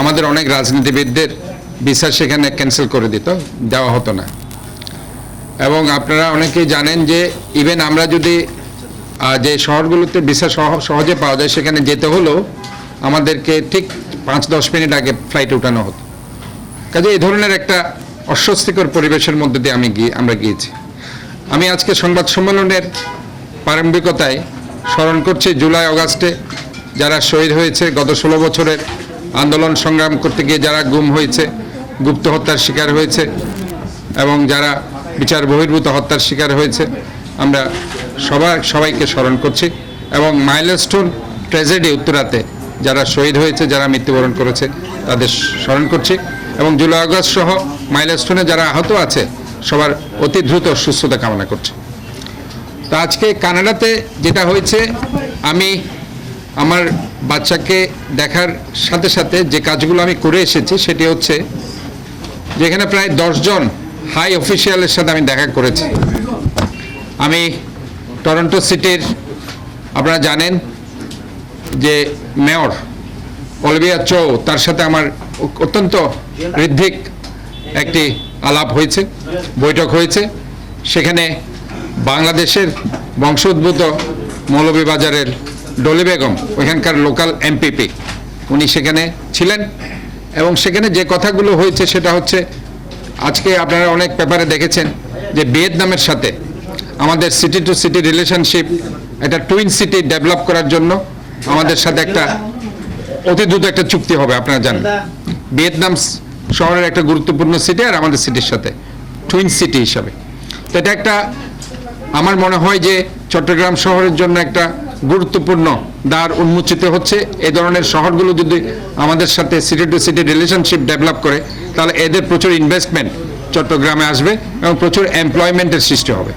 আমাদের অনেক রাজনীতিবিদদের ভিসা সেখানে ক্যান্সেল করে দিত, দেওয়া হতো না। এবং আপনারা অনেকেই জানেন যে ইভেন আমরা যদি যে শহরগুলোতে ভিসা সহজে পাওয়া যায়, সেখানে যেতে হলেও আমাদেরকে ঠিক পাঁচ দশ মিনিট আগে ফ্লাইটে উঠানো হতো। কাজে এই ধরনের একটা অস্বস্তিকর পরিবেশের মধ্যে দিয়ে আমি গিয়ে, আমরা গিয়েছি। আমি আজকে সংবাদ সম্মেলনের প্রারম্ভিকতায় স্মরণ করছি, জুলাই, অগাস্টে যারা শহীদ হয়েছে, গত ষোলো বছরের আন্দোলন সংগ্রাম করতে গিয়ে যারা গুম হয়েছে, গুপ্ত হত্যার শিকার হয়েছে এবং যারা বিচার বহির্ভূত হত্যার শিকার হয়েছে, আমরা সবার সবাইকে স্মরণ করছি এবং মাইলস্টোন ট্র্যাজেডি উত্তরাতে যারা শহীদ হয়েছে, যারা মৃত্যুবরণ করেছে, তাদের স্মরণ করছি এবং জুলাই আগস্ট সহ মাইলস্টোনে যারা আহত আছে, সবার অতি দ্রুত সুস্থতা কামনা করছি। তো আজকে কানাডাতে যেটা হয়েছে, আমি আমার বাচ্চাকে দেখার সাথে সাথে যে কাজগুলো আমি করে এসেছি সেটি হচ্ছে যেখানে প্রায় দশজন হাই অফিসিয়ালের সাথে আমি দেখা করেছি। আমি টরন্টো সিটির, আপনারা জানেন যে মেয়র অলিভিয়া চৌ, তার সাথে আমার অত্যন্ত ঋদ্ধিক একটি আলাপ হয়েছে, বৈঠক হয়েছে। সেখানে বাংলাদেশের বংশোদ্ভূত মৌলভীবাজারের ডলি বেগম, ওইখানকার লোকাল এমপিপি। উনি সেখানে ছিলেন এবং সেখানে যে কথাগুলো হয়েছে সেটা হচ্ছে, আজকে আপনারা অনেক পেপারে দেখেছেন যে ভিয়েতনামের সাথে আমাদের সিটি টু সিটি রিলেশনশিপ একটা টুইন সিটি ডেভেলপ করার জন্য আমাদের সাথে একটা অতি দ্রুত একটা চুক্তি হবে, আপনারা জানেন। ভিয়েতনাম শহরের একটা গুরুত্বপূর্ণ সিটি আর আমাদের সিটির সাথে টুইন সিটি হিসাবে। তো এটা একটা, আমার মনে হয় যে চট্টগ্রাম শহরের জন্য একটা গুরুত্বপূর্ণ দ্বার উন্মোচিত হচ্ছে। এ ধরনের শহরগুলো যদি আমাদের সাথে city to city relationship develop করে, তাহলে এদের প্রচুর ইনভেস্টমেন্ট চট্টগ্রামে আসবে এবং প্রচুর এমপ্লয়মেন্টের সৃষ্টি হবে।